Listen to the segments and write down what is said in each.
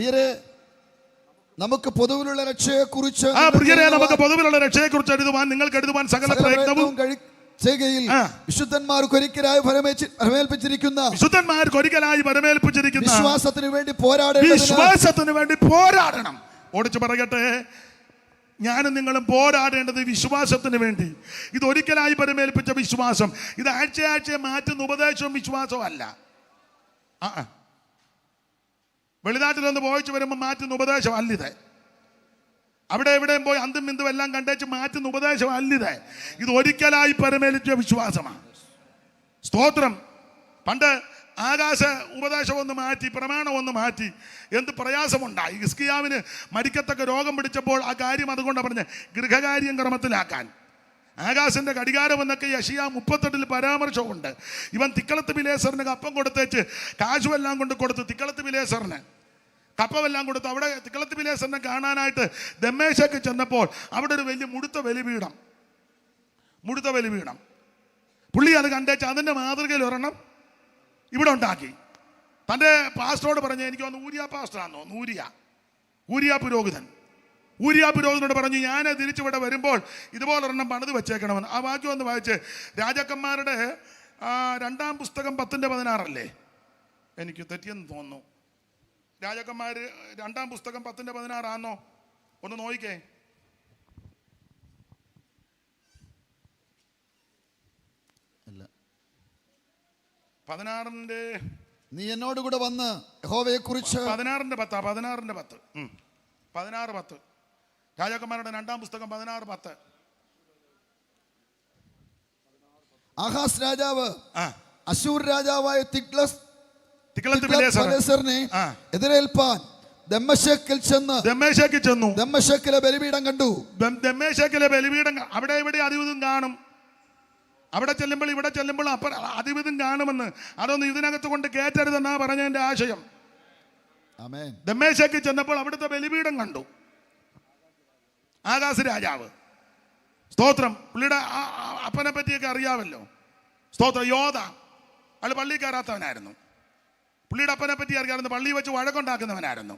പ്രിയരെ നമുക്ക് പൊതുവിലുള്ള രക്ഷയെ കുറിച്ച് ആ പ്രിയരെ നമുക്ക് പൊതുവിലുള്ള രക്ഷയെ കുറിച്ച് എഴുതുവാൻ നിങ്ങൾക്ക് എഴുതുവാൻ സകല പ്രയത്നവും ചെയ്യുകയിൽ ആ. വിശുദ്ധന്മാർക്ക് ഒരിക്കലായി ഫലമേച്ച്- ഫലമേൽപ്പിച്ചിരിക്കുന്ന വിശുദ്ധന്മാർക്ക് ഒരിക്കലായി പരമേൽപ്പിച്ചിരിക്കുന്ന വിശ്വാസത്തിന് വേണ്ടി വിശ്വാസത്തിന് വേണ്ടി പോരാടണം. ഓടിച്ചു പറയട്ടെ ഞാനും നിങ്ങളും പോരാടേണ്ടത് വിശ്വാസത്തിന് വേണ്ടി. ഇത് ഒരിക്കലായി പരമേൽപ്പിച്ച വിശ്വാസം. ഇത് ആഴ്ച ആഴ്ച മാറ്റുന്ന ഉപദേശവും വിശ്വാസവും അല്ല. ആ. ആ. വെളിനാട്ടിലൊന്ന് പോയിച്ചു വരുമ്പോൾ മാറ്റുന്ന ഉപദേശം അല്ലിത്. അവിടെ എവിടെയും പോയി അന്തും ബിന്ദു എല്ലാം കണ്ടേച്ച് മാറ്റുന്ന ഉപദേശം അല്ലിത്. ഇത് ഒരിക്കലായി പരമേലിച്ച വിശ്വാസമാണ്. സ്തോത്രം. പണ്ട് ആകാശ ഉപദേശം ഒന്ന് മാറ്റി പ്രമാണം ഒന്ന് മാറ്റി എന്ത് പ്രയാസമുണ്ടായി. ഇസ്കിയാവിന് മരിക്കത്തക്ക രോഗം പിടിച്ചപ്പോൾ ആ കാര്യം അതുകൊണ്ട് പറഞ്ഞ് ഗൃഹകാര്യം ക്രമത്തിലാക്കാൻ. ആകാശന്റെ ഘടികാരം എന്നൊക്കെ യഷിയ മുപ്പത്തെട്ടിൽ പരാമർശമുണ്ട് ഇവൻ തിക്കളത്ത് വിലേസറിന് കപ്പം കൊടുത്തേച്ച് കാശുമെല്ലാം കൊണ്ട് കൊടുത്തു തിക്കളത്ത് വിലേസറിന്. കപ്പമെല്ലാം കൊടുത്തു. അവിടെ തിക്കളത്ത് വിലേശനെ കാണാനായിട്ട് ദമ്മേശക്ക് ചെന്നപ്പോൾ അവിടെ ഒരു വലിയ മുടുത്ത ബലിപീഠം. മുടുത്ത ബലിപീഠം. പുള്ളി അത് കണ്ടേച്ച് അതിന്റെ മാതൃകയിൽ ഒരെണ്ണം ഇവിടെ ഉണ്ടാക്കി. തന്റെ പാസ്റ്ററോട് പറഞ്ഞു എനിക്ക് വന്ന് ഊരിയ പാസ്റ്ററാന്നോ ഊരിയ. ഊരിയ പുരോഹിതൻ. ഊരിയ പുരോഹിതനോട് പറഞ്ഞു ഞാൻ തിരിച്ചിവിടെ വരുമ്പോൾ ഇതുപോലെ ഒരെണ്ണം പണിത് വെച്ചേക്കണമെന്ന്. ആ വാക്യം ഒന്ന് വായിച്ച് രാജാക്കന്മാരുടെ രണ്ടാം പുസ്തകം പത്തിന്റെ പതിനാറല്ലേ? എനിക്ക് തെറ്റിയെന്ന് തോന്നുന്നു. രാജാക്കന്മാർ രണ്ടാം പുസ്തകം പത്തിന്റെ പതിനാറാന്നോ? ഒന്ന് നോക്കിക്കേ അല്ല. പതിനാറിന്റെ നീ എന്നോട് കൂടെ വന്ന് യഹോവയെ കുറിച്ച് പതിനാറിന്റെ പത്താ പതിനാറിന്റെ പത്ത്. പതിനാറ് പത്ത്. രാജാക്കന്മാരുടെ രണ്ടാം പുസ്തകം പതിനാറ് പത്ത്. ആഹാസ് രാജാവ് അശൂർ രാജാവായ തിഗ്ലസ് എതിരേൽപ്പാൻ ദമ്മശക്കിൽ ചെന്ന് ദമ്മേശേക്ക് ചെന്നു. ദമ്മശക്കിലെ ബലിപീഠം കണ്ടു. ദമ്മേശേക്കിലെ ബലിപീഠം അവിടെ ഇവിടെ അതിവിധം കാണും. അവിടെ ചെല്ലുമ്പോൾ ഇവിടെ ചെല്ലുമ്പോൾ അപ്പ അതിവിധം കാണുമെന്ന്. അതൊന്നും ഇതിനകത്ത് കൊണ്ട് കയറ്റരുതെന്നാ പറഞ്ഞതിന്റെ ആശയം. ആമേൻ. ദമ്മേശേക്ക് ചെന്നപ്പോൾ അവിടുത്തെ ബലിപീഠം കണ്ടു. ആകാശ രാജാവ്. സ്തോത്രം. പുള്ളിയുടെ അപ്പനെ പറ്റിയൊക്കെ അറിയാമല്ലോ. സ്തോത്രം. യോധ അയാൾ പള്ളി കയറാത്തവനായിരുന്നു. പുള്ളിയുടെ അപ്പനെ പറ്റി അറിയാമായിരുന്നു പള്ളി വെച്ച് വഴക്കുണ്ടാക്കുന്നവനായിരുന്നു.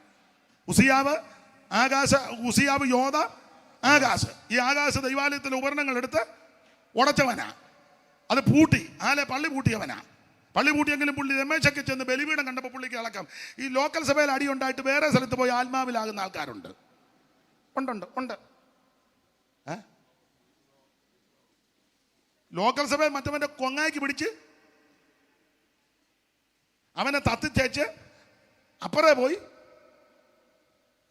ഉസിയാവ് ആകാശ ഉസിയാവ് യോധ ആകാശ്. ഈ ആകാശ ദൈവാലയത്തിലെ ഉപകരണങ്ങൾ എടുത്ത് ഉടച്ചവനാ. അത് പൂട്ടി ആലെ പള്ളി പൂട്ടിയവനാ. പള്ളി പൂട്ടിയെങ്കിലും പുള്ളി രമേശൊക്കെ ചെന്ന് ബലിപീഠം കണ്ടപ്പോൾ പുള്ളിക്ക് ഇളക്കം. ഈ ലോക്കൽ സഭയിൽ അടി ഉണ്ടായിട്ട് വേറെ സ്ഥലത്ത് പോയി ആത്മാവിലാകുന്ന ആൾക്കാരുണ്ട്. ഉണ്ടുണ്ട് ഉണ്ട്. ലോക്കൽ സഭയിൽ മറ്റവന്റെ കൊങ്ങായിക്ക് പിടിച്ച് അവനെ തത്തിച്ചേച്ച് അപ്പുറേ പോയി.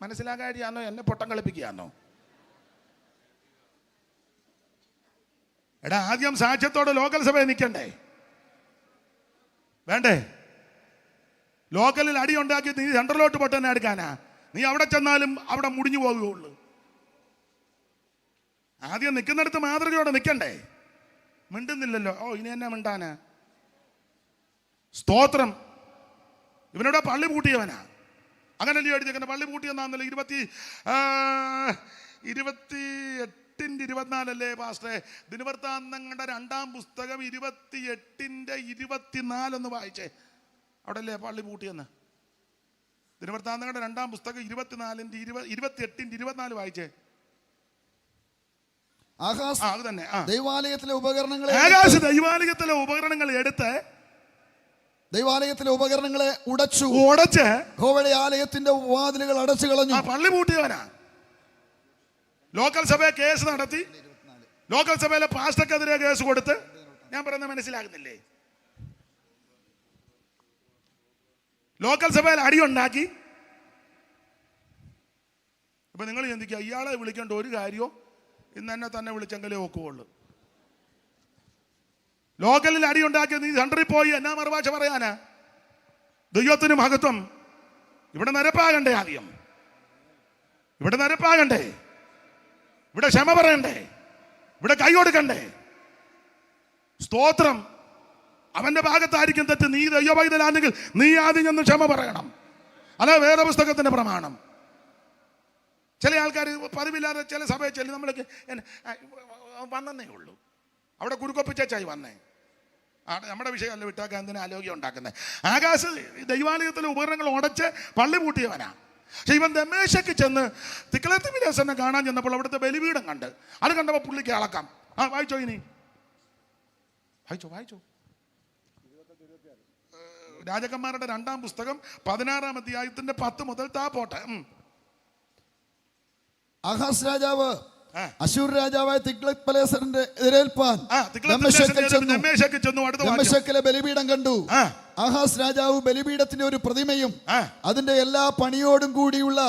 മനസ്സിലാകാതിയാണോ എന്നെ പൊട്ടം കളിപ്പിക്കുകയാണോ എടാ ആദ്യം സാക്ഷ്യത്തോടെ ലോക്കൽ സഭയിൽ നിൽക്കണ്ടേ? വേണ്ടേ? ലോക്കലിൽ അടി ഉണ്ടാക്കി നീ സെൻട്രലോട്ട് പൊട്ടനെ എടുക്കാനാ. നീ അവിടെ ചെന്നാലും അവിടെ മുടിഞ്ഞു പോകുകയുള്ളൂ ആദ്യം നിൽക്കുന്നിടത്ത് മാതൃകയോടെ നിൽക്കണ്ടേ? മിണ്ടുന്നില്ലല്ലോ. ഓ ഇനി എന്നെ മിണ്ടാനാ? സ്തോത്രം. ഇവനോട് പള്ളി പൂട്ടിയവനാ. അങ്ങനല്ലേ എഴുതിയേക്കുന്ന പള്ളി പൂട്ടിയെന്നാന്നല്ലോ ഇരുപത്തി ഇരുപത്തി എട്ടിന്റെ ഇരുപത്തിനാലല്ലേ പാസ്റ്റേ ദിനവൃത്താന്തങ്ങളുടെ രണ്ടാം പുസ്തകം ഇരുപത്തി എട്ടിന്റെ ഇരുപത്തിനാലെന്ന് വായിച്ചേ. അവിടെ അല്ലേ പള്ളി പൂട്ടിയെന്ന്? ദിനവൃത്താന്തങ്ങളുടെ രണ്ടാം പുസ്തകം ഇരുപത്തിനാലിന്റെ ഇരുപത് ഇരുപത്തി എട്ടിന്റെ ഇരുപത്തിനാല് വായിച്ചേ. ആഹാസ് ആ അത് തന്നെ ദൈവാലയത്തിലെ ഉപകരണങ്ങൾ ആകാശ ദൈവാലയത്തിലെ ഉപകരണങ്ങൾ എടുത്ത് ദൈവാലയത്തിലെ ഉപകരണങ്ങളെ ഉടച്ചു. ഉടച്ച് ഹോവയുടെ ആലയത്തിന്റെ വാതിലുകൾ അടച്ചു കളഞ്ഞു. പള്ളി പൂട്ടിയവനാ. ലോക്കൽ സഭ കേസ് നടത്തി. ലോക്കൽ സഭയിലെ പാസ്റ്റർക്കെതിരെ കേസ് കൊടുത്ത്. ഞാൻ പറയുന്നത് മനസ്സിലാകുന്നില്ലേ? ലോക്കൽ സഭയിൽ അടിയുണ്ടാക്കി ഇപ്പൊ നിങ്ങൾ ചിന്തിക്കുക ഇയാളെ വിളിക്കേണ്ട ഒരു കാര്യവും ഇന്ന് എന്നെ തന്നെ വിളിച്ചെങ്കിലേ ഒക്കുള്ളൂ ലോക്കലിൽ അടി അടിയുണ്ടാക്കി നീ സെന്ററിൽ പോയി എന്നാ മറുഭാഷ പറയാനാ? ദൈവത്തിന് മഹത്വം. ഇവിടെ നിരപ്പാകണ്ടേ ആദ്യം. ഇവിടെ നിരപ്പാകണ്ടേ. ഇവിടെ ക്ഷമ പറയണ്ടേ. ഇവിടെ കൈ കൊടുക്കണ്ടേ. സ്തോത്രം. അവന്റെ ഭാഗത്തായിരിക്കും തെറ്റ്. നീ ദൈവവൈതലാണെങ്കിൽ നീ ആദ്യം ചെന്ന് ക്ഷമ പറയണം. അല്ല വേറെ പുസ്തകത്തിന്റെ പ്രമാണം. ചില ആൾക്കാർ പതിവില്ലാതെ ചില സഭയിൽ ചെല്ലി നമ്മളൊക്കെ വന്നേ ഉള്ളൂ. അവിടെ കുരുക്കൊപ്പിച്ചായി വന്നേ. നമ്മുടെ വിഷയമല്ല വിട്ടാക്കാൻ എന്തിനാ ആലോക്യം ഉണ്ടാക്കുന്നത്? ആകാശ ദൈവാലയത്തിലെ ഉപകരണങ്ങൾ ഉടച്ച് പള്ളി പൂട്ടിയവനാണ് പക്ഷെ ഇവൻ ദമേശയ്ക്ക് ചെന്ന് തിക്കളത്ത് വിലാസനെ കാണാൻ ചെന്നപ്പോൾ അവിടുത്തെ ബലിപീഠം കണ്ട്. അത് കണ്ടപ്പോൾ പുള്ളിക്ക് അളക്കാം. ആ വായിച്ചോ ഇനി? വായിച്ചോ വായിച്ചോ? രാജകന്മാരുടെ രണ്ടാം പുസ്തകം പതിനാറാം അധ്യായത്തിന്റെ പത്ത് മുതൽ താ പോട്ടെ. രാജാവ്. അശൂർ രാജാവായ തിഗ്ലത് പലേസറിന്റെ എതിരേൽപ്പാൻ ചെന്നു. ബലിപീഠം കണ്ടു. ആഹാസ് രാജാവ് ബലിപീഠത്തിന്റെ ഒരു പ്രതിമയും അതിന്റെ എല്ലാ പണിയോടും കൂടിയുള്ള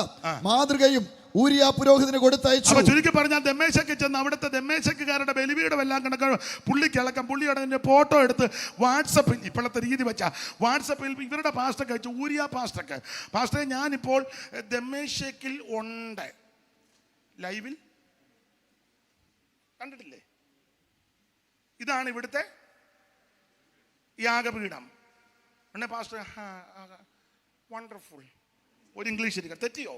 മാതൃകയും ഊരിയ പുരോഹിതന് കൊടുത്തയച്ചു. ചുരുക്കി പറഞ്ഞാൽ ദമ്മേശക്ക് ചെന്ന് അവിടുത്തെ ദമ്മേശക്കാരുടെ ബലിപീഠം എല്ലാം കണക്ക് പുള്ളിക്ക് ഇളക്കം പുള്ളിയുടെ അതിന്റെ ഫോട്ടോ എടുത്ത് വാട്സപ്പിൽ ഇപ്പോഴത്തെ രീതി വെച്ചാ. വാട്സപ്പിൽ ഇവരുടെ പാസ്റ്റൊക്കെ വെച്ചു ഊരിയ പാസ്റ്റർക്ക് പാസ്റ്ററെ ഞാനിപ്പോൾ ദമ്മേശക്കിൽ ഉണ്ട്. ലൈവിൽ കണ്ടിട്ടില്ലേ? ഇതാണ് ഇവിടുത്തെ യാഗപീഠം ഉടനെ പാസ്റ്റർ വണ്ടർഫുൾ ഒരു ഇംഗ്ലീഷ് ഇരിക്കുക തെറ്റിയോ?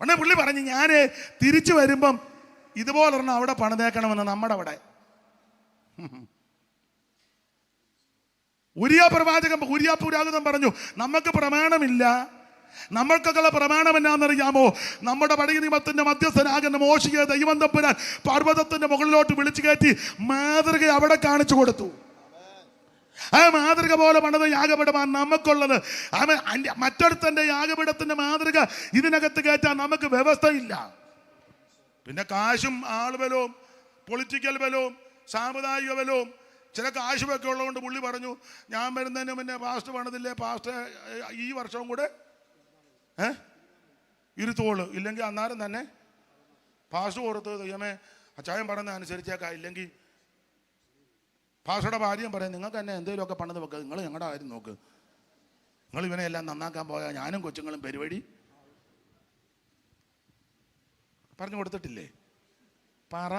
ഉടനെ പുള്ളി പറഞ്ഞു ഞാൻ തിരിച്ചു വരുമ്പം ഇതുപോലൊരെണ്ണം അവിടെ പണിതേക്കണമെന്ന് നമ്മുടെ അവിടെ. ഉരിയ പ്രവാചകൻ ഉരിയ പുരാതനം പറഞ്ഞു നമുക്ക് പ്രമാണമില്ല. നമ്മൾക്കൊക്കെയുള്ള പ്രമാണം എന്നാണെന്നറിയാമോ? നമ്മുടെ പടയ നിയമത്തിന്റെ മധ്യസ്ഥനാകുന്ന മോശിയെ ദൈവം തമ്പുരാൻ പർവതത്തിന്റെ മുകളിലോട്ട് വിളിച്ചു കയറ്റി മാതൃക അവിടെ കാണിച്ചു കൊടുത്തു. ആ മാതൃക പോലെ പണിത യാഗപീഠമാണ് നമുക്കുള്ളത്. അവൻ മറ്റൊരുത്തന്റെ യാഗപീഠത്തിന്റെ മാതൃക ഇതിനകത്ത് കയറ്റാൻ നമുക്ക് വ്യവസ്ഥയില്ല. പിന്നെ കാശും ആൾബലവും പൊളിറ്റിക്കൽ ബലവും സാമുദായിക ബലവും ചില കാശുമൊക്കെ ഉള്ളതുകൊണ്ട് പുള്ളി പറഞ്ഞു ഞാൻ വരുന്നതിന് മുന്നേ പാസ്റ്റ് പണിതില്ലേ? പാസ്റ്റ് ഈ വർഷവും കൂടെ ഏ? ഇരുത്തോൾ ഇല്ലെങ്കിൽ അന്നാരം തന്നെ പാസ്റ്റ് കൊടുത്ത് ദൈവമേ അച്ചായം പറയുന്ന അനുസരിച്ചേക്കാം. ഇല്ലെങ്കിൽ പാസ്റ്ററുടെ ഭാര്യയും പറയാം നിങ്ങൾക്ക് തന്നെ എന്തെങ്കിലുമൊക്കെ പണിത് വെക്കുക നിങ്ങൾ ഞങ്ങളുടെ കാര്യം നോക്ക്. നിങ്ങൾ ഇവനെ എല്ലാം നന്നാക്കാൻ പോയാൽ ഞാനും കൊച്ചുങ്ങളും പരിപാടി പറഞ്ഞു കൊടുത്തിട്ടില്ലേ? പറ.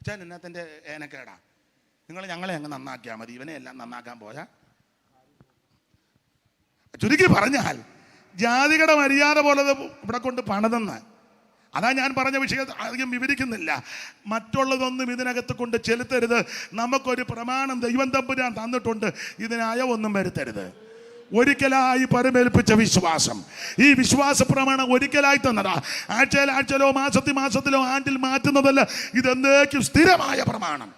അച്ഛൻ ഇന്നത്തെ ഏനക്കേടാ. നിങ്ങൾ ഞങ്ങളെ അങ്ങ് നന്നാക്കിയാൽ മതി. ഇവനെ എല്ലാം നന്നാക്കാൻ പോയാ. ചുരുക്കി പറഞ്ഞാൽ ജാതികളുടെ മര്യാദ പോലെ ഇവിടെ കൊണ്ട് പണിതെന്ന്. അതാ ഞാൻ പറഞ്ഞ വിഷയം അധികം വിവരിക്കുന്നില്ല. മറ്റുള്ളതൊന്നും ഇതിനകത്ത് കൊണ്ട് ചെലുത്തരുത്. നമുക്കൊരു പ്രമാണം ദൈവം തമ്പുരാൻ തന്നിട്ടുണ്ട്. ഇതിനായൊന്നും വരുത്തരുത്. ഒരിക്കലായി പരമേൽപ്പിച്ച വിശ്വാസം. ഈ വിശ്വാസ പ്രമാണം ഒരിക്കലായി തന്നതാ. ആഴ്ചയിൽ ആഴ്ചയിലോ മാസത്തിൽ മാസത്തിലോ ആണ്ടിൽ മാറ്റുന്നതല്ല. ഇതെന്തേക്കും സ്ഥിരമായ പ്രമാണം.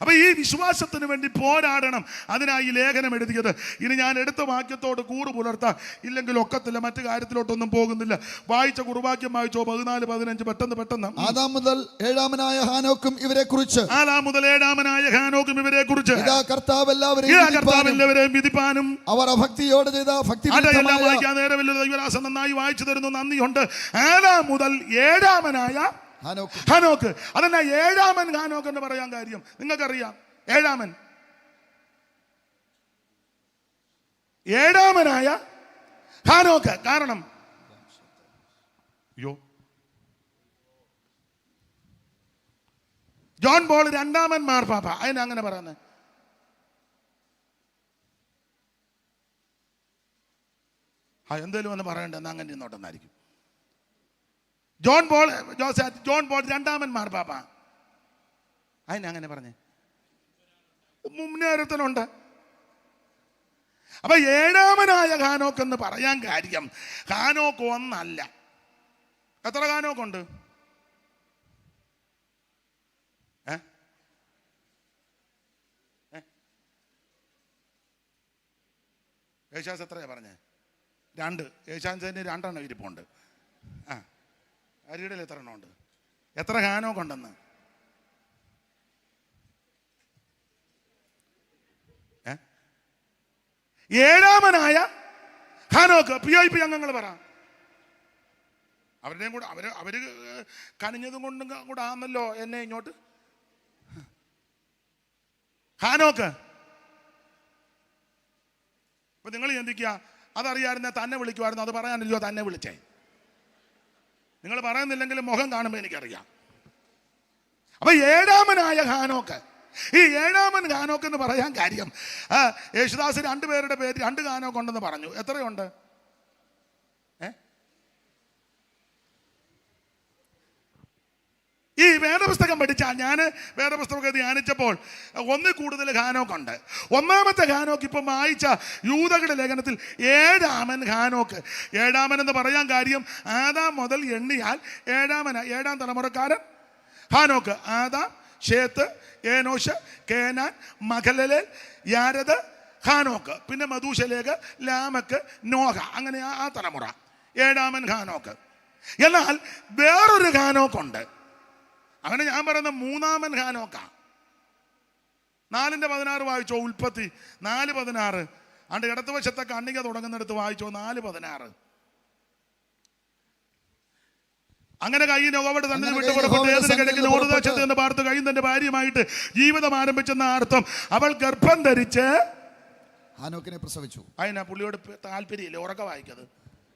അപ്പൊ ഈ വിശ്വാസത്തിന് വേണ്ടി പോരാടണം. അതിനായി ഈ ലേഖനം എഴുതിയത്. ഇനി ഞാൻ എടുത്ത വാക്യത്തോട് കൂറ് പുലർത്താം. ഇല്ലെങ്കിൽ ഒക്കത്തില്ല മറ്റു കാര്യത്തിലോട്ടൊന്നും പോകുന്നില്ല. വായിച്ച കുറുവാക്യം വായിച്ചോ പതിനാല് പതിനഞ്ച് പെട്ടെന്ന് പെട്ടെന്ന്. ആദാം മുതൽ ഏഴാമനായ ഹാനോക്കും ഇവരെ കുറിച്ച് ആദാം മുതൽ ഏഴാമനായ ഹാനോക്കും ഇവരെ കുറിച്ച് കർത്താവ് എല്ലാവരെയും വിധിപ്പാനും അവർ അഭക്തിയോട് ചെയ്ത ഭക്തി വായിക്കാൻ നേരമില്ല. ദൈവരാസം നന്നായി വായിച്ചു തരുന്നു. നന്ദിയുണ്ട്. ആദാം മുതൽ ഏഴാമനായ ഹാനോക്ക്. അതെന്നാ ഏഴാമൻ ഹാനോക്ക് എന്ന് പറയാൻ കാര്യം. നിങ്ങൾക്കറിയാം. ഏഴാമൻ. ഏഴാമനായ ഹാനോക്ക്. കാരണം? അയ്യോ. ജോൺ ബോൾ രണ്ടാമൻ മാർപ്പാപ്പ അതിന് അങ്ങനെ പറയുന്നത് ആ എന്തേലും ഒന്ന് പറയണ്ട? എന്നാ അങ്ങനെ ഇന്നോട്ടെന്നായിരിക്കും John Paul Joseph John Paul രണ്ടാമൻ മാർപ്പാപ്പ അതിനെ അങ്ങനെ പറഞ്ഞേ. മുന്നേറ്റത്തിനുണ്ട് അപ്പൊ ഏഴാമനായ ഖാനോക്ക് എന്ന് പറയാൻ കാര്യം ഖാനോക്ക് ഒന്നല്ല. എത്ര ഏ? യേശാസ് എത്രയാ പറഞ്ഞേ? രണ്ട്. യേശാൻസിന് രണ്ടെണ്ണം ഇരിപ്പുണ്ട്. ആ. അരിയുടെ എത്ര എണ്ണം ഉണ്ട്? എത്ര ഹാനോക്ക് ഉണ്ടെന്ന് ഏ? ഏഴാമനായ ഹാനോക്ക് പി ഐ പി അംഗങ്ങൾ പറ. അവരുടെയും കൂടെ അവർ അവർ കനിഞ്ഞതും കൊണ്ടും കൂടെ ആന്നല്ലോ എന്നെ ഇങ്ങോട്ട്. ഹാനോക്ക് അപ്പൊ നിങ്ങൾ ചിന്തിക്കുക അതറിയായിരുന്ന തന്നെ വിളിക്കുമായിരുന്നു അത് പറയാനില്ലോ തന്നെ വിളിച്ചേ? നിങ്ങൾ പറയുന്നില്ലെങ്കിൽ മുഖം കാണുമ്പോൾ എനിക്കറിയാം. അപ്പൊ ഏഴാമനായ ഹാനോക്ക് ഈ ഏഴാമൻ ഗാനോക്ക് എന്ന് പറയാൻ കാര്യം യേശുദാസ് യേശുദാസ് രണ്ടുപേരുടെ പേര് രണ്ട് ഹാനോക്ക് ഉണ്ടെന്ന് പറഞ്ഞു. എത്രയുണ്ട്? ഈ വേദപുസ്തകം പഠിച്ചാൽ ഞാൻ വേദപുസ്തകം ധ്യാനിച്ചപ്പോൾ ഒന്ന് കൂടുതൽ ഖാനോക്കുണ്ട് ഒന്നാമത്തെ ഖാനോക്ക് ഇപ്പം വായിച്ച യൂതകളുടെ ലേഖനത്തിൽ ഏഴാമൻ ഖാനോക്ക്. ഏഴാമൻ എന്ന് പറയാൻ കാര്യം ആദാം മുതൽ എണ്ണിയാൽ ഏഴാമന ഏഴാം തലമുറക്കാരൻ ഹാനോക്ക് ആദാം ഷേത്ത് ഏനോഷ് കേനാൻ മഖലലേൽ യാരദ് ഖാനോക്ക്. പിന്നെ മധുശലേഖ ലാമക്ക് നോഹ. അങ്ങനെ ആ- തലമുറ. ഏഴാമൻ ഖാനോക്ക്. എന്നാൽ വേറൊരു ഖാനോക്കുണ്ട്. അങ്ങനെ ഞാൻ പറയുന്ന മൂന്നാമൻ ഹാനോക്ക. നാലിന്റെ പതിനാറ് വായിച്ചോ ഉൽപ്പത്തി. നാല് പതിനാറ്. അണ്ട് ഇടതുവശത്തെ കണ്ണിക തുടങ്ങുന്നിടത്ത് വായിച്ചോ നാല് പതിനാറ്. അങ്ങനെ കൈ നോവട്ട് തന്നെ വിട്ട് പുറപ്പെട്ട് ഏതിന് പാർത്ത് കഴിയും തന്റെ ഭാര്യയുമായിട്ട് ജീവിതം ആരംഭിച്ചെന്ന അർത്ഥം അവൾ ഗർഭം ധരിച്ച് ഹാനോക്കിനെ പ്രസവിച്ചു. അതിനാ പുള്ളിയോട് താല്പര്യമില്ല ഉറക്ക വായിക്കത്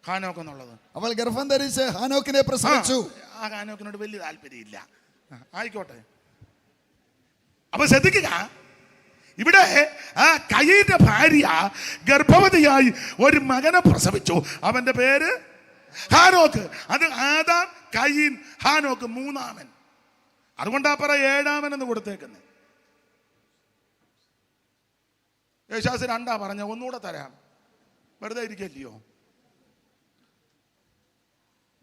ഹാനോക്ക് എന്നുള്ളത്. അവൾ ഗർഭം ധരിച്ച് ഹാനോക്കിനെ പ്രസവിച്ചു. ആ, ഹാനോക്കിനോട് വലിയ താല്പര്യമില്ല. ആയിക്കോട്ടെ. അപ്പൊ ശ്രദ്ധിക്കുക. ഇവിടെ ആ കയ്യിന്റെ ഭാര്യ ഗർഭവതിയായി ഒരു മകനെ പ്രസവിച്ചു. അവന്റെ പേര് ഹാനോക്ക്. അത് ആദാം കയ്യീൻ ഹാനോക്ക് മൂന്നാമൻ. അതുകൊണ്ടാ പറ ഏഴാമൻ എന്ന് കൊടുത്തേക്കുന്നത് യേശാസ് രണ്ടാ പറഞ്ഞ ഒന്നുകൂടെ തരാം. വെറുതെ ഇരിക്കല്ലയോ?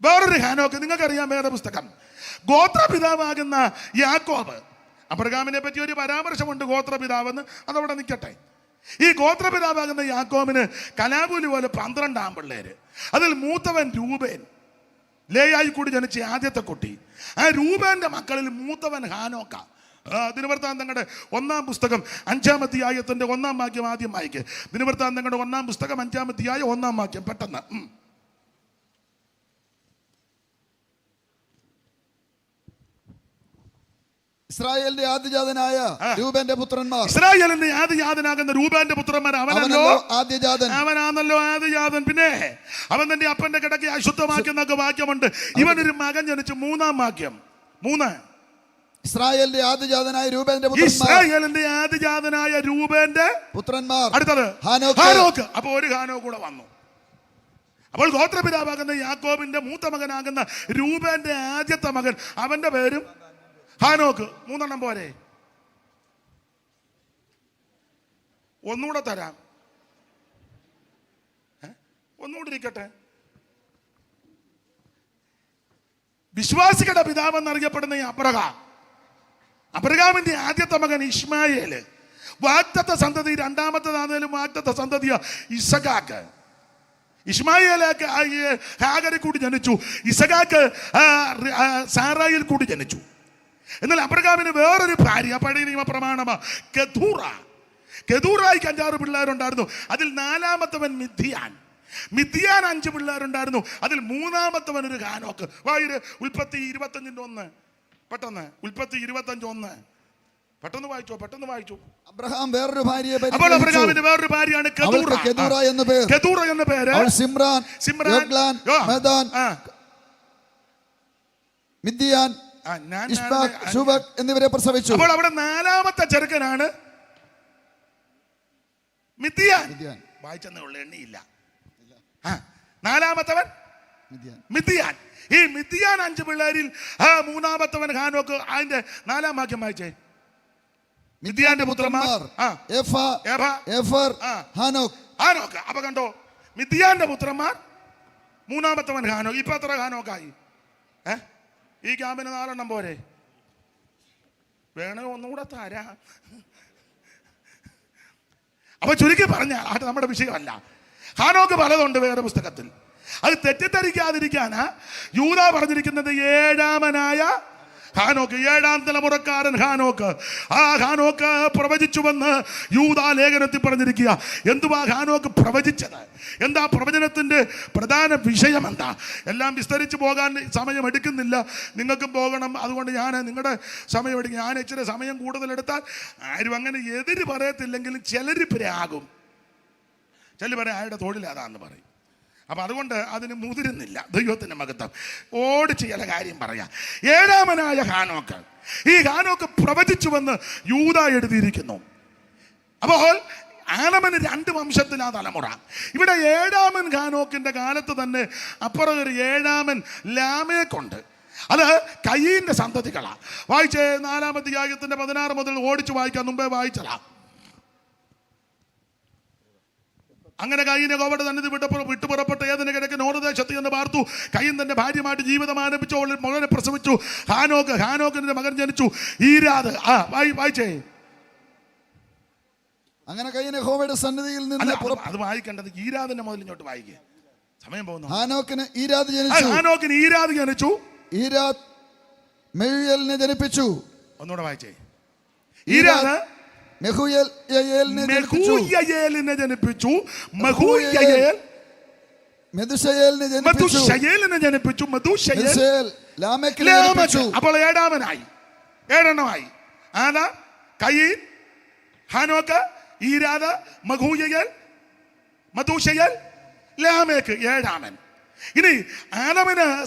വേറൊരു ഹാനോക്ക് നിങ്ങൾക്കറിയാം വേറെ പുസ്തകം. ഗോത്രപിതാവാകുന്ന യാക്കോബ്. അബ്രഹാമിനെ പറ്റി ഒരു പരാമർശമുണ്ട് ഗോത്രപിതാവെന്ന്. അതവിടെ നിൽക്കട്ടെ. ഈ ഗോത്രപിതാവാകുന്ന യാക്കോമിന് കലാപൂലി പോലെ പന്ത്രണ്ട് ആമ്പിള്ളേര് അതിൽ മൂത്തവൻ രൂപേൻ. ലേയായി കൂടി ജനിച്ച ആദ്യത്തെ കുട്ടി. ആ രൂപേന്റെ മക്കളിൽ മൂത്തവൻ ഹാനോക്ക. ദിനവൃത്താന്തങ്ങളുടെ ഒന്നാം പുസ്തകം അഞ്ചാം അധ്യായത്തിന്റെ ഒന്നാം വാക്യം ആദ്യം വായിക്കുക ദിനവൃത്താന്തങ്ങളുടെ ഒന്നാം പുസ്തകം അഞ്ചാം അധ്യായം ഒന്നാം വാക്യം പെട്ടെന്ന്. ഇസ്രായേലിന്റെ ആദ്യജാതനായ രൂപന്റെ പുത്രന്മാർ. ഇസ്രായേലിന്റെ ആദ്യജാതനാകുന്ന രൂപന്റെ പുത്രന്മാർ അവനല്ലോ. ആദ്യജാതൻ. അവനാണല്ലോ ആദ്യജാതൻ. പിന്നെ അവൻ തന്റെ അപ്പന്റെ കിടക്കി അശുദ്ധമാക്കുന്നൊക്കെ വാക്യമുണ്ട്. ഇവനൊരു മകൻ ജനിച്ചു. മൂന്നാം വാക്യം. മൂന്ന്. ഇസ്രായേലിന്റെ ആദ്യജാതനായ രൂപന്റെ ഇസ്രായേലിന്റെ ആദിജാതനായ രൂപന്റെ പുത്രന്മാർ. അടുത്തത്. ഹാനോക്ക്. അപ്പൊ ഒരു ഹാനോ കൂടെ വന്നു. അപ്പോൾ ഗോത്രപിതാവാകുന്ന യാക്കോബിന്റെ മൂത്ത മകനാകുന്ന രൂപന്റെ ആദ്യത്തെ മകൻ. അവന്റെ പേരും ഹാനോക്ക് മൂന്നെണ്ണം പോരെ. ഒന്നുകൂടെ തരാം. ഒന്നുകൂടി ഇരിക്കട്ടെ. വിശ്വാസികളുടെ പിതാവെന്നറിയപ്പെടുന്ന ഈ അബ്രഹാം. അബ്രഹാമിന്റെ ആദ്യത്തെ മകൻ ഇഷ്മായേൽ വാറ്റത്തെ സന്തതി രണ്ടാമത്തേതാണേലും വാറ്റത്തെ സന്തതിയ ഇസഖാക്ക് ഇസ്മായേലേക്ക് ഹാഗറിൽ കൂടി ജനിച്ചു. ഇസഖാക്ക് സാറായിൽ കൂടി ജനിച്ചു. എന്നാൽ അബ്രഹാമിന് വേറൊരു ഭാര്യ പഴയ നിയമ പ്രമാണമാ കെതൂറ കെതൂറായിക്ക് അഞ്ചാറ് പിള്ളേരുണ്ടായിരുന്നു. അതിൽ നാലാമത്തവൻ മിഥിയാൻ മിഥിയാൻ അഞ്ച് പിള്ളേരുണ്ടായിരുന്നു. അതിൽ മൂന്നാമത്തവൻ ഒരു ഗാനോക്ക് വായിര് ഉൽപ്പത്തി ഇരുപത്തഞ്ചിന്റെ ഒന്ന്. പെട്ടെന്ന് ഉൽപ്പത്തി ഇരുപത്തഞ്ച് ഒന്ന്. പെട്ടെന്ന് വായിച്ചോ പെട്ടെന്ന് വായിച്ചു. അബ്രഹാം വേറൊരു ഭാര്യയെ അപ്പോൾ അബ്രഹാമിന് അബ്രഹാമിന്റെ വേറൊരു ഭാര്യയാണ് കെതൂറ കെദൂറ കെതൂറ പേര്. കെദൂറ എന്ന പേര്. അവൾ സിംറാൻ യോ, മെദാൻ മിദ്യാൻ എന്നിവരെ പ്രസവിച്ചു. അപ്പോൾ അവിടെ നാലാമത്തെ ചെറുക്കനാണ് മിഥിയാൻ. വായിച്ചെന്നേ ഉള്ളു എണ്ണിയില്ല. നാലാമത്തവൻ മിഥിയാൻ. ഈ മിഥിയാൻ അഞ്ച് പിള്ളേരിൽ ആ മൂന്നാമത്തവൻ ഹാനോക്ക് അതിന്റെ നാലാം വാക്യം വായിച്ചേ. മിഥിയാന്റെ പുത്രന്മാർ ഹാനോക്ക്. ഹാനോക്ക്. അപ്പൊ കണ്ടോ മിഥിയാന്റെ പുത്രന്മാർ മൂന്നാമത്തവൻ ഹാനോക്ക്. ഇപ്പൊ എത്ര ഹാനോക്കായി? ഏ? ഈ ക്യാമ്പിന് നാലെണ്ണം പോരെ. വേണേ ഒന്നുകൂടെ തരാ. അപ്പൊ ചുരുക്കി പറഞ്ഞ അത് നമ്മുടെ വിഷയമല്ല. ഹാനോക്ക് പലതുണ്ട് വേറെ പുസ്തകത്തിൽ. അത് തെറ്റിദ്ധരിക്കാതിരിക്കാനാ യൂത പറഞ്ഞിരിക്കുന്നത് ഏഴാമനായ ഹാനോക്ക് ഏഴാം തലമുറക്കാരൻ ഹാനോക്ക്. ആ ഹാനോക്ക് പ്രവചിച്ചുവെന്ന് യൂതാ ലേഖനത്തിൽ പറഞ്ഞിരിക്കുക. എന്തുവാ ഹാനോക്ക് പ്രവചിച്ചത്? എന്താ പ്രവചനത്തിന്റെ പ്രധാന വിഷയം എന്താ എല്ലാം വിസ്തരിച്ച് പോകാൻ സമയം എടുക്കുന്നില്ല. നിങ്ങൾക്കും പോകണം. അതുകൊണ്ട് ഞാൻ നിങ്ങളുടെ സമയം എടുക്കും. ഞാൻ ഇച്ചിരി സമയം കൂടുതലെടുത്താൽ ആരും അങ്ങനെ എതിര് പറയത്തില്ലെങ്കിലും ചിലർ പ്രാകും. ചിലർ പറയും അയാളുടെ തൊഴിൽ അതാന്ന് പറയും. അപ്പം അതുകൊണ്ട് അതിന് മുതിരുന്നില്ല ദൈവത്തിന്റെ മകത്വം ഓടിച്ച് ചില കാര്യം പറയാം. ഏഴാമനായ ഹാനോക്ക്. ഈ ഹാനോക്ക് പ്രവചിച്ചുവെന്ന് യൂത എഴുതിയിരിക്കുന്നു. അപ്പോൾ ആലമന് രണ്ട് വംശത്തിലാ തലമുറ. ഇവിടെ ഏഴാമൻ ഖാനോക്കിന്റെ കാലത്ത് തന്നെ അപ്പുറം ഒരു ഏഴാമൻ ലാമേക്കുണ്ട്. അത് കയ്യീന്റെ സന്തതികളാണ് വായിച്ചേ നാലാമത്തെ യാഗത്തിന്റെ പതിനാറ് മുതൽ ഓടിച്ചു വായിക്കാൻ മുമ്പേ വായിച്ചതാ. അങ്ങനെ കൈനെ തന്നെ വിട്ടപ്പോൾ വിട്ടുപുറപ്പെട്ട ഏതിന് കിഴക്ക് നോർദേശത്ത് എന്ന് പാർത്തു. കൈൻ തന്റെ ഭാര്യമായിട്ട് ജീവിതം ആരംഭിച്ചു. അവൾ മകനെ പ്രസവിച്ചു. ഹാനോക്ക് ഹാനോക്കിന്റെ മകൻ ജനിച്ചു. ഈരാത് ആ വായി വായിച്ചേ അങ്ങനെ കയ്യൻ യഹോവയുടെ സന്നിധിയിൽ നിന്ന് അത് പുറ- അത് വായിക്കേണ്ടത് ഈരാതിന്റെ മുതൽ ഇങ്ങോട്ട് വായിക്കുക സമയം പോകുന്നു. ഹാനോക്കിന് ഈരാദ് ജനിച്ചു. ഹാനോക്കിന് ഈരാത് ജനിച്ചു. ഈരാദ് മെഴുയലിനെ ജനിപ്പിച്ചു. ഒന്നുകൂടെ വായിച്ചേ. ഈരാത് മെഹൂയയേലിനെ ജനിപ്പിച്ചു. മെഹൂയയേൽ ജനിപ്പിച്ചു. അപ്പോൾ ഏഴാമനായി. ഏഴെണ്ണമായി. ആദാ കയീൻ ഹാനോക്ക് ഈരാദ മഹൂയയേൽ മധുശയേൽ ലാമേക്ക്. ഏഴാമൻ. ഇനി ആദമന്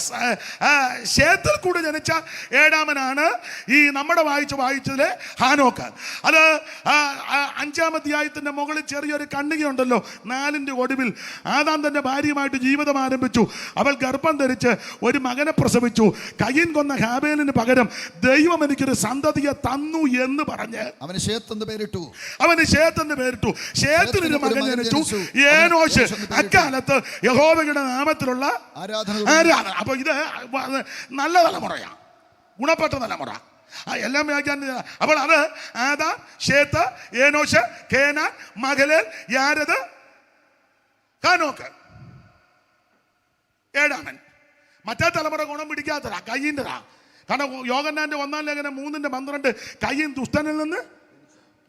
ശേത്തിൽ കൂടെ ജനിച്ച ഏഴാമനാണ് ഈ നമ്മുടെ വായിച്ച് വായിച്ചതിലെ ഹാനോക്ക്. അത് ആ, ആ, അഞ്ചാം അധ്യായത്തിന്റെ മുകളിൽ ചെറിയൊരു കണ്ണികയുണ്ടല്ലോ. നാലിന്റെ ഒടുവിൽ ആദാം തന്റെ ഭാര്യയുമായിട്ട് ജീവിതം ആരംഭിച്ചു. അവൾ ഗർഭം ധരിച്ച് ഒരു മകനെ പ്രസവിച്ചു. കയ്യൻ കൊന്ന ഹാബേലിന് പകരം ദൈവം എനിക്കൊരു സന്തതിയെ തന്നു എന്ന് പറഞ്ഞ് അവന് ഷേത്ത് പേരിട്ടു. അവന് ശേത്തന്റെ പേരിട്ടു. ശേത്തിനൊരു മകൻ ജനിച്ചു. ഏനോശ്. അക്കാലത്ത് യഹോബയുടെ നാമത്തിലുള്ള ആരാധന ആരാധന അപ്പൊ ഇത് നല്ല തലമുറയാ. ഗുണപ്പെട്ട തലമുറ. എല്ലാം വ്യാഖ്യാനം അപ്പോൾ അത് ആദാ ഷേത്ത് ഏനോഷ് കേനാൻ മകലേൽ യാരത് കാനോക്ക്. ഏഴാമൻ. മറ്റേ തലമുറ ഗുണം പിടിക്കാത്തതാ കയ്യിന്റെതാ. കാരണം യോഗന്നാന്റെ ഒന്നാം ലേഖനം മൂന്നിന്റെ പന്ത്രണ്ട് കയ്യും ദുഷ്ടനിൽ നിന്ന്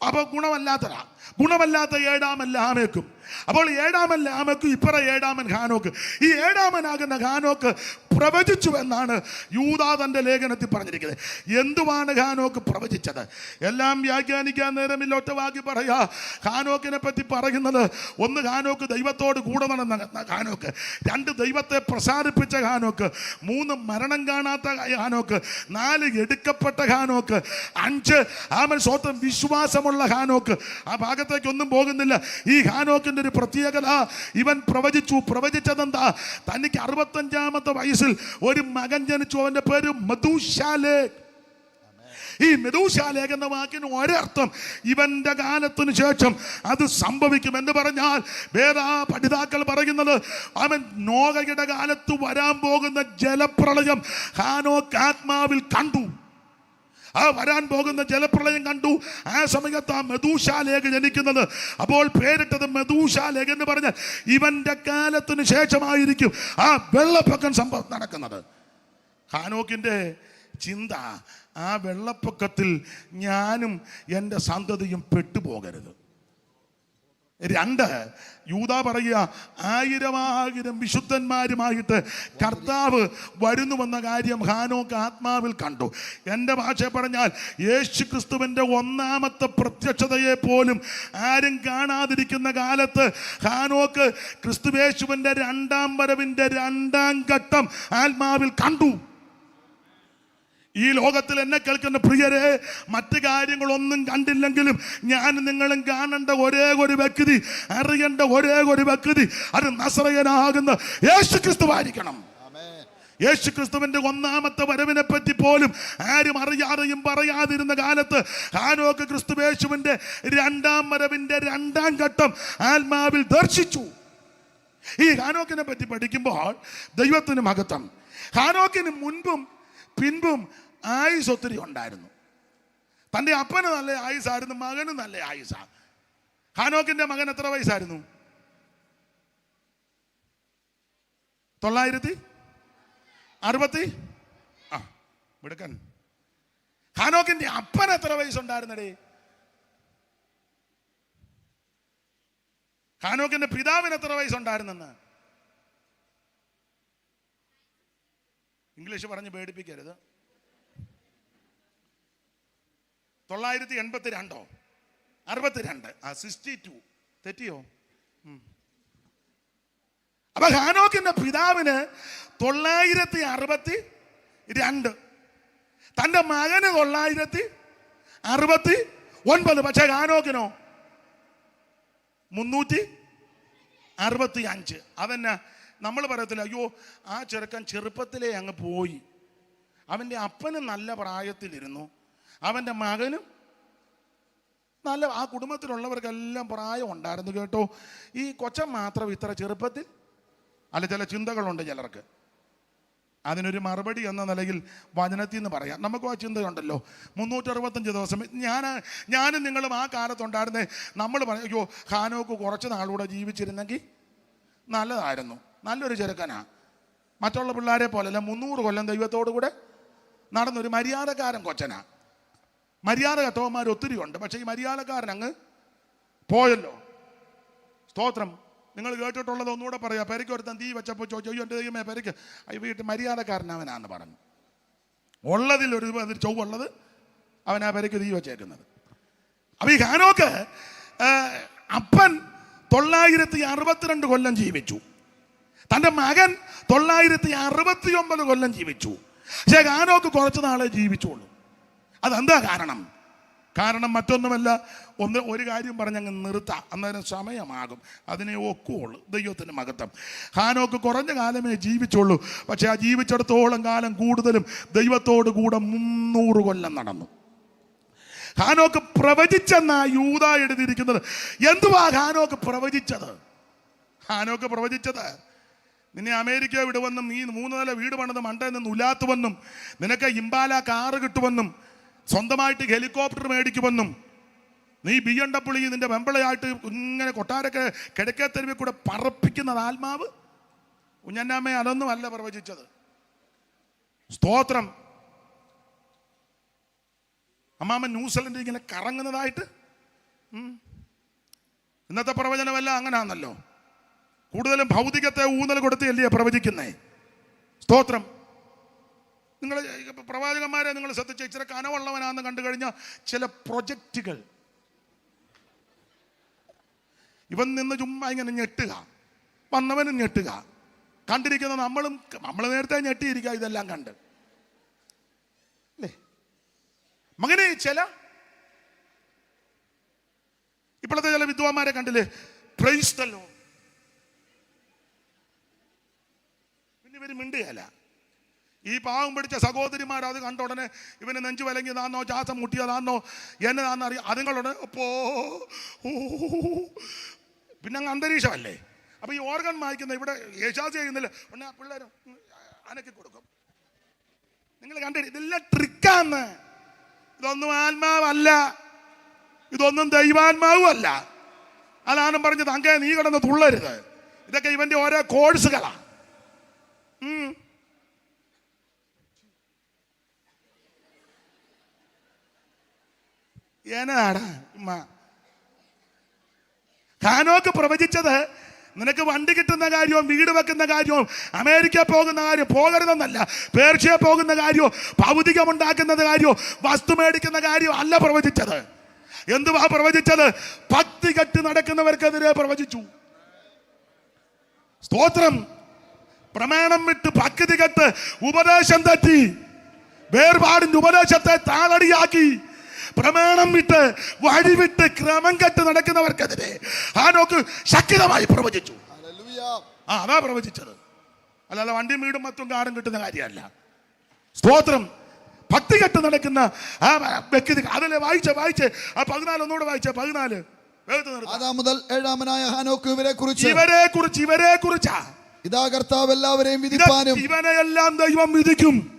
അപ്പോൾ ഗുണമല്ലാത്തതാ. ഗുണമല്ലാത്ത ഏഴാമൻ ലാമേക്കും അപ്പോൾ ഏഴാമൻ ലാമക്ക് ഇപ്പറ ഏഴാമൻ ഖാനോക്ക്. ഈ ഏഴാമനാകുന്ന ഖാനോക്ക് പ്രവചിച്ചു എന്നാണ് യൂദാ തന്റെ ലേഖനത്തിൽ പറഞ്ഞിരിക്കുന്നത്. എന്തുവാണ് ഖാനോക്ക് പ്രവചിച്ചത്? എല്ലാം വ്യാഖ്യാനിക്കാൻ നേരമില്ല ഒറ്റ വാക്കി പറയാ. ഖാനോക്കിനെ പറ്റി പറയുന്നത് ഒന്ന് ഖാനോക്ക് ദൈവത്തോട് കൂടെ നടന്ന ഖാനോക്ക്. രണ്ട് ദൈവത്തെ പ്രസാദിപ്പിച്ച ഖാനോക്ക്. മൂന്ന് മരണം കാണാത്ത ഖാനോക്ക്. നാല് എടുക്കപ്പെട്ട ഖാനോക്ക്. അഞ്ച് ആമൻ സ്വത്വം വിശ്വാസമുള്ള ഖാനോക്ക്. ആ ഭാഗത്തേക്ക് ഒന്നും പോകുന്നില്ല. ഈ ഖാനോക്കിന്റെ ഒരു പ്രത്യേകത. ഇവൻ പ്രവചിച്ചു പ്രവചിച്ചതെന്താ? തനിക്ക് അറുപത്തഞ്ചാമത്തെ വയസ്സിൽ ഒരു മകൻ ജനിച്ചു. അവന്റെ പേര് മധുശാലേ ഈ മെദൂശാലേഖ എന്ന വാക്കിന് ഒരർത്ഥം ഇവന്റെ കാലത്തിന് ശേഷം അത് സംഭവിക്കും എന്ന് പറഞ്ഞാൽ വേദ പഠിതാക്കൾ പറയുന്നത് അവൻ നോകയുടെ കാലത്ത് വരാൻ പോകുന്ന ജലപ്രളയം ഹാനോക്ക് ആത്മാവിൽ കണ്ടു. ആ വരാൻ പോകുന്ന ജലപ്രളയം കണ്ടു. ആ സമയത്ത് ആ മെദൂശാലേഖ ജനിക്കുന്നത്. അപ്പോൾ പേരിട്ടത് മെദൂശാലേഖ എന്ന് പറഞ്ഞാൽ ഇവന്റെ കാലത്തിന് ശേഷമായിരിക്കും ആ വെള്ളപ്പൊക്കം സംഭവം നടക്കുന്നത്. ഹാനോക്കിന്റെ ചിന്ത ആ വെള്ളപ്പൊക്കത്തിൽ ഞാനും എന്റെ സന്തതിയും പെട്ടുപോകരുത്. രണ്ട് യൂത പറയുക ആയിരമായിരം വിശുദ്ധന്മാരുമായിട്ട് കർത്താവ് വരുന്നുവെന്ന കാര്യം ഹാനോക്ക് ആത്മാവിൽ കണ്ടു. എന്റെ ഭാഷ പറഞ്ഞാൽ യേശു ക്രിസ്തുവിന്റെ ഒന്നാമത്തെ പ്രത്യക്ഷതയെ പോലും ആരും കാണാതിരിക്കുന്ന കാലത്ത് ഹാനോക്ക് ക്രിസ്തുവേശുവിന്റെ രണ്ടാം വരവിന്റെ രണ്ടാം ഘട്ടം ആത്മാവിൽ കണ്ടു. ഈ ലോകത്തിൽ എന്നെ കേൾക്കുന്ന പ്രിയരെ മറ്റു കാര്യങ്ങളൊന്നും കണ്ടില്ലെങ്കിലും ഞാൻ നിങ്ങളും കാണേണ്ട ഒരേ ഒരു വ്യക്തി അറിയേണ്ട ഒരേ ഒരു വ്യക്തി അത് നസറയനാകുന്ന യേശു ക്രിസ്തുവായിരിക്കണം യേശു ക്രിസ്തുവിന്റെ ഒന്നാമത്തെ വരവിനെ പറ്റി പോലും ആരും അറിയാതെയും പറയാതിരുന്ന കാലത്ത് ഹാനോക്ക് ക്രിസ്തുവേശുവിന്റെ രണ്ടാം വരവിന്റെ രണ്ടാം ഘട്ടം ആത്മാവിൽ ദർശിച്ചു. ഈ ഹാനോക്കിനെ പറ്റി പഠിക്കുമ്പോൾ ദൈവത്തിന് മഹത്വം ഹാനോക്കിന് മുൻപും പിൻപും ആയുസ് ഒത്തിരി ഉണ്ടായിരുന്നു. തന്റെ അപ്പന് നല്ല ആയുസായിരുന്നു മകന് നല്ല ആയുസാണ് ഹാനോക്കിന്റെ മകൻ എത്ര വയസ്സായിരുന്നു? തൊള്ളായിരത്തി അറുപത്തി? ആ വിടുക്കൻ ഹാനോക്കിന്റെ അപ്പൻ എത്ര വയസ്സുണ്ടായിരുന്നടേ? ഹാനോക്കിന്റെ പിതാവിന് എത്ര വയസ്സുണ്ടായിരുന്നെന്ന്? ഇംഗ്ലീഷ് പറഞ്ഞ് പേടിപ്പിക്കരുത്. തൊള്ളായിരത്തി എൺപത്തി രണ്ടോ അറുപത്തിരണ്ട്. ആ സിക്സ്റ്റി ടു തെറ്റിയോ. അപ്പൊ ഹാനോക്കിന്റെ പിതാവിന് തൊള്ളായിരത്തി അറുപത്തി രണ്ട് തന്റെ മകന് തൊള്ളായിരത്തി അറുപത്തി ഒൻപത് പക്ഷേ ഹാനോക്കിനോ? മുന്നൂറ്റി അറുപത്തി അഞ്ച് അതന്നെ നമ്മൾ പറയത്തില്ല അയ്യോ ആ ചെറുക്കൻ ചെറുപ്പത്തിലേ അങ്ങ് പോയി. അവന്റെ അപ്പന് നല്ല പ്രായത്തിലിരുന്നു. അവന്റെ മകനും നല്ല ആ കുടുംബത്തിലുള്ളവർക്കെല്ലാം പ്രായം ഉണ്ടായിരുന്നു കേട്ടോ. ഈ കൊച്ച മാത്രം ഇത്ര ചെറുപ്പത്തിൽ? അല്ല ചില ചിന്തകളുണ്ട് ചിലർക്ക്. അതിനൊരു മറുപടി എന്ന നിലയിൽ വചനത്തിൽ നിന്ന് പറയാം. നമുക്ക് ആ ചിന്തയുണ്ടല്ലോ. മുന്നൂറ്ററുപത്തഞ്ച് ദിവസം. ഞാൻ ഞാനും നിങ്ങളും ആ കാലത്തുണ്ടായിരുന്നേ. നമ്മൾ പറയും അയ്യോ ഖാനോക്ക് കുറച്ച് നാളുകൂടെ ജീവിച്ചിരുന്നെങ്കിൽ നല്ലതായിരുന്നു. നല്ലൊരു ചെറുക്കനാണ് മറ്റുള്ള പിള്ളേരെ പോലെയല്ല മുന്നൂറ് കൊല്ലം ദൈവത്തോടു കൂടെ നടന്നൊരു മര്യാദക്കാരൻ കൊച്ചനാ. മര്യാദ കത്തവന്മാർ ഒത്തിരി ഉണ്ട്. പക്ഷേ ഈ മര്യാദക്കാരൻ അങ്ങ് പോയല്ലോ. സ്തോത്രം. നിങ്ങൾ കേട്ടിട്ടുള്ളത് ഒന്നുകൂടെ പറയാം. പെരയ്ക്ക് ഒരുത്തൻ തീ വെച്ചപ്പോൾ ചോദിച്ചു അയ്യോ എന്റെ ദൈവമേ പെരയ്ക്ക്. വീട്ടിൽ മര്യാദക്കാരനവനാന്ന് പറഞ്ഞു. ഉള്ളതിൽ ഒരു ചൊവ്വുള്ളത് അവൻ ആ പെരയ്ക്ക് തീ വെച്ചേക്കുന്നത്. അപ്പം ഈ ഹാനോക്ക് അപ്പൻ തൊള്ളായിരത്തി അറുപത്തിരണ്ട് കൊല്ലം ജീവിച്ചു. തന്റെ മകൻ തൊള്ളായിരത്തി അറുപത്തി ഒമ്പത് കൊല്ലം ജീവിച്ചു. പക്ഷേ ഹാനോക്ക് കുറച്ച് നാളെ ജീവിച്ചുള്ളൂ. അതെന്താ കാരണം? കാരണം മറ്റൊന്നുമല്ല ഒന്ന് ഒരു കാര്യം പറഞ്ഞങ്ങ് നിർത്താം. അന്നേരം സമയമാകും. അതിനെ ഒക്കുള്ളൂ ദൈവത്തിന്റെ മഹത്വം. ഹാനോക്ക് കുറഞ്ഞ കാലമേ ജീവിച്ചുള്ളൂ. പക്ഷേ ആ ജീവിച്ചിടത്തോളം കാലം കൂടുതലും ദൈവത്തോട് കൂടെ മുന്നൂറ് കൊല്ലം നടന്നു. ഹാനോക്ക് പ്രവചിച്ചെന്നാ യൂത എഴുതിയിരിക്കുന്നത്. എന്തുവാ ഹാനോക്ക് പ്രവചിച്ചത്? ഹാനോക്ക് പ്രവചിച്ചത് നിന്നെ അമേരിക്ക വിടുവെന്നും നീ മൂന്ന് നില വീട് പണിത് മണ്ടയിൽ നിന്ന് ഉലാത്തുവെന്നും നിനക്ക് ഇമ്പാല കാറ് കിട്ടുമെന്നും സ്വന്തമായിട്ട് ഹെലികോപ്റ്റർ മേടിക്കുമെന്നും നീ ബി എം ഡബ്ല്യു നിന്റെ വെമ്പളയായിട്ട് ഇങ്ങനെ കൊട്ടാരക്ക് കിഴക്കേത്തെരുവിൽ കൂടെ പറപ്പിക്കുന്നത് ആത്മാവ്? കുഞ്ഞന്നാമ്മയെ അതൊന്നും അല്ല പ്രവചിച്ചത്. സ്തോത്രം. അമ്മാമ്മ ന്യൂസിലൻഡ് ഇങ്ങനെ കറങ്ങുന്നതായിട്ട്. ഇന്നത്തെ പ്രവചനമല്ല അങ്ങനെയാണല്ലോ കൂടുതലും ഭൗതികത്തെ ഊന്നൽ കൊടുത്തല്ലേ പ്രവചിക്കുന്നേ? സ്തോത്രം. നിങ്ങൾ പ്രവാചകന്മാരെ നിങ്ങൾ ശ്രദ്ധിച്ച? ഇച്ചിരി കനവുള്ളവനാന്ന് കണ്ടു കഴിഞ്ഞാൽ ചില പ്രൊജക്റ്റുകൾ. ഇവൻ നിന്ന് ചുമ്മാ ഇങ്ങനെ ഞെട്ടുക. വന്നവനും ഞെട്ടുക. കണ്ടിരിക്കുന്ന നമ്മളും നമ്മൾ നേരത്തെ ഞെട്ടിയിരിക്കുക ഇതെല്ലാം കണ്ട്. അല്ലേ? മകനെ ചില ഇപ്പോഴത്തെ ചില വിദ്വാന്മാരെ കണ്ടില്ലേ? പ്രൈസ്തല്ലോ പിന്നെ ഇവർ മിണ്ടുകയല്ല. ഈ പാവം പിടിച്ച സഹോദരിമാർ അത് കണ്ട ഉടനെ ഇവന് നെഞ്ചു വലങ്ങിയതാന്നോ ശ്വാസം മുട്ടിയതാന്നോ എന്നതാണെന്ന് അറിയാം അതുങ്ങളുടെ പോ. പിന്നെ അങ്ങ് അന്തരീക്ഷമല്ലേ? അപ്പൊ ഈ ഓർഗൻ മായ്ക്കുന്ന ഇവിടെ യേശാസ് ചെയ്യുന്നില്ല. ഉടനെ ആ പിള്ളേർ അനക്കി കൊടുക്കും. നിങ്ങൾ കണ്ടിട്ട് ഇതെല്ലാം ട്രിക്കാന്ന് ഇതൊന്നും ആത്മാവല്ല. ഇതൊന്നും ദൈവാത്മാവും അല്ല അതാണ് പറഞ്ഞത് അങ്ങേ നീ കിടന്ന് തുള്ളരുത്. ഇതൊക്കെ ഇവന്റെ ഓരോ കോഴ്സുകളാ ഏനാടാ ഉമ്മ. ഖാനോക്ക് പ്രവചിച്ചത് നിനക്ക് വണ്ടി കിട്ടുന്ന കാര്യവും വീട് വെക്കുന്ന കാര്യവും അമേരിക്ക പോകുന്ന കാര്യം പോകരുതെന്നല്ല പേർഷ്യ പോകുന്ന കാര്യവും ഭൗതികമുണ്ടാക്കുന്നത് കാര്യവും വസ്തു മേടിക്കുന്ന കാര്യവും അല്ല പ്രവചിച്ചത്. എന്തുവാ പ്രവചിച്ചത്? ഭക്തി കെട്ട് നടക്കുന്നവർക്കെതിരെ പ്രവചിച്ചു. സ്തോത്രം. പ്രമാണം വിട്ട് ഭക്തി കെട്ട് ഉപദേശം തെറ്റി. വേർപാടിന്റെ ഉപദേശത്തെ താളടിയാക്കി. പ്രമാണം വിട്ട് വഴിവിട്ട് ക്രമം കെട്ട് നടക്കുന്നവർക്കെതിരെ ആനോക്ക് ശക്തമായി പ്രവചിച്ചു. ആ അതാ പ്രവചിച്ചത്. അല്ലാതെ വണ്ടിയും വീടും മറ്റും കാറും കിട്ടുന്ന കാര്യമല്ല. സ്തോത്രം. ഭക്തി കെട്ട് നടക്കുന്ന ആ വ്യക്തി അതല്ലേ വായിച്ച വായിച്ച് ആ പതിനാല് ഒന്നുകൂടെ വായിച്ച പതിനാല്. ആദാം മുതൽ ഏഴാമനായ ഹാനോക്ക് ഇവരെ കുറിച്ച് ഇവരെ കുറിച്ച് ഇവരെ കുറിച്ചാ ഇതാ കർത്താവ് എല്ലാവരെയും വിധിക്കാനും ഇവനെയെല്ലാം ദൈവം വിധിക്കും.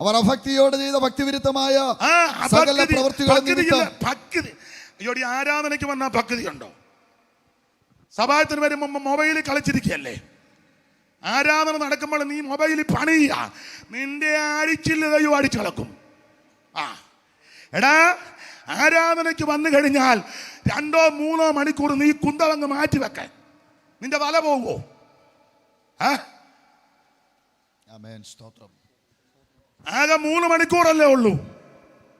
അവർ അഭക്തിയോടെ ചെയ്ത ഭക്തിവിരുദ്ധമായ സകല അയ്യോടി ആരാധനയ്ക്ക് വന്ന ഭക്തി ഉണ്ടോ? സഭായത്തിന് വരുമ്പോ മൊബൈലിൽ കളിച്ചിരിക്കുകയല്ലേ? ആരാധന നടക്കുമ്പോൾ നീ മൊബൈലിൽ പണിയ നിന്റെ അടിച്ചില്ല ദൈവം അടിച്ചു കളക്കും ആ. എടാ ആരാധനയ്ക്ക് വന്നു കഴിഞ്ഞാൽ രണ്ടോ മൂന്നോ മണിക്കൂർ നീ കുന്തളങ്ങ് മാറ്റി വെക്കാൻ നിന്റെ വല പോകുമോ ആ? സ്തോത്രം. ആകെ മൂന്ന് മണിക്കൂറല്ലേ ഉള്ളൂ.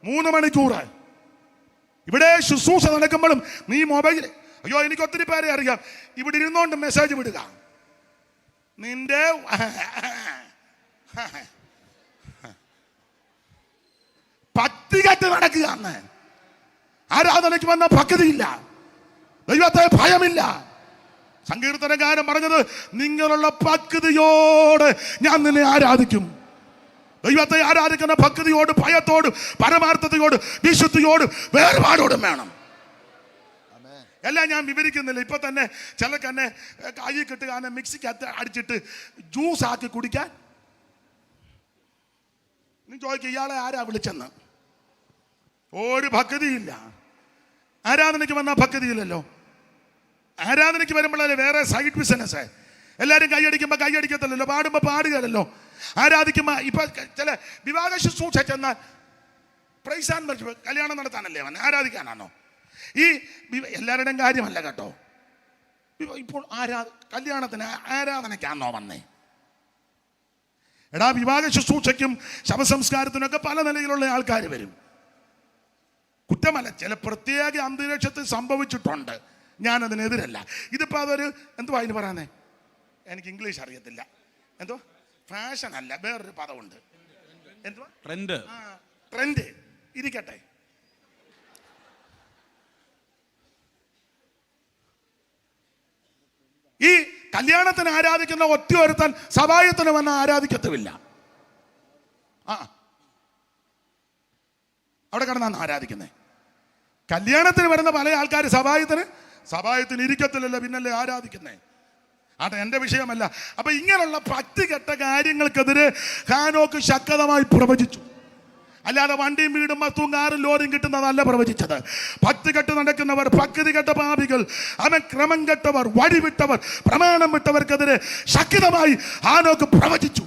മൂന്ന് മണിക്കൂർ ഇവിടെ ശുശ്രൂഷ നടക്കുമ്പോഴും നീ മൊബൈൽ അയ്യോ എനിക്ക് ഒത്തിരി പേരെ അറിയാം. ഇവിടെ ഇരുന്നോണ്ട് മെസ്സേജ് വിടുക. നിന്റെ ഭക്തി കെട്ട് നടക്കുക അന്ന്. ആരാധനയ്ക്ക് വന്ന ഭക്തിയില്ല ദൈവത്തെ ഭയമില്ല. സങ്കീർത്തനകാരൻ പറഞ്ഞത് നിങ്ങളുള്ള ഭക്തിയോട് ഞാൻ നിന്നെ ആരാധിക്കും. ദൈവത്തെ ആരാധിക്കുന്ന ഭക്തിയോട് ഭയത്തോടും പരമാർത്ഥതയോടും വിശുദ്ധിയോടും വേർപാടോടും വേണം. എല്ലാം ഞാൻ വിവരിക്കുന്നില്ല. ഇപ്പൊ തന്നെ ചിലക്ക് തന്നെ കായി കിട്ടുക മിക്സിക്കകത്ത് അടിച്ചിട്ട് ജ്യൂസ് ആക്കി കുടിക്കാൻ. നീ ചോദിക്കുക ഇയാളെ ആരാ വിളിച്ചെന്ന്? ഒരു ഭക്തിയില്ല. ആരാധനയ്ക്ക് വന്നാൽ ഭക്തിയില്ലല്ലോ. ആരാധനയ്ക്ക് വരുമ്പോഴല്ലേ വേറെ സൈഡ് ബിസിനസ് എല്ലാവരും കൈയടിക്കുമ്പോൾ കൈയടിക്കത്തില്ലല്ലോ പാടുമ്പോൾ പാടുകയല്ലോ ആരാധിക്കുമ്പോൾ ഇപ്പൊ ചില വിവാഹ ശുശ്രൂഷ ചെന്നാൽ പ്രൈസാൻ കല്യാണം നടത്താനല്ലേ അവൻ ആരാധിക്കാനാണോ? ഈ എല്ലാവരുടെയും കാര്യമല്ല കേട്ടോ. ഇപ്പൊ- ഇപ്പോൾ ആരാ കല്യാണത്തിന് ആരാധനയ്ക്കാണോ വന്നേ? എടാ വിവാഹ ശുശ്രൂഷയ്ക്കും ശവസംസ്കാരത്തിനൊക്കെ പല നിലയിലുള്ള ആൾക്കാർ വരും. കുറ്റമല്ല ചില പ്രത്യേക അന്തരീക്ഷത്തിൽ സംഭവിച്ചിട്ടുണ്ട്. ഞാൻ അതിനെതിരല്ല ഇതിപ്പോ അതൊരു എന്തുവാ അതിന് പറയാന്നേ? എനിക്ക് ഇംഗ്ലീഷ് അറിയത്തില്ല. എന്തോ? ഫാഷൻ അല്ല വേറൊരു പദമുണ്ട്. എന്തുവാ ട്രെൻഡ് ആ ട്രെൻഡ് ഇരിക്കട്ടെ. ഈ കല്യാണത്തിന് ആരാധിക്കുന്ന ഒറ്റ ഒരുത്തൻ സഭായത്തിന് വന്ന് ആരാധിക്കത്തുമില്ല. ആ. അവിടെ കിടന്നാണ് ആരാധിക്കുന്നത് കല്യാണത്തിന് വരുന്ന പല ആൾക്കാർ സഭായത്തിന് സഭായത്തിന് ഇരിക്കത്തില്ലല്ലോ പിന്നല്ലേ ആരാധിക്കുന്നേ? ആട്ടെ എന്റെ വിഷയമല്ല. അപ്പൊ ഇങ്ങനെയുള്ള പറ്റുകെട്ട കാര്യങ്ങൾക്കെതിരെ ഹാനോക്ക് ശക്തമായി പ്രവചിച്ചു. അല്ലാതെ വണ്ടിയും വീടും വസ്തുവും കാറും ലോറിയും കിട്ടുന്നതല്ല പ്രവചിച്ചത്. പത്ത് കെട്ട് നടക്കുന്നവർ ഭക്തി കെട്ട പാപികൾ അവൻ ക്രമം കെട്ടവർ വഴിവിട്ടവർ പ്രമാണം വിട്ടവർക്കെതിരെ ശക്തമായി ഹാനോക്ക് പ്രവചിച്ചു.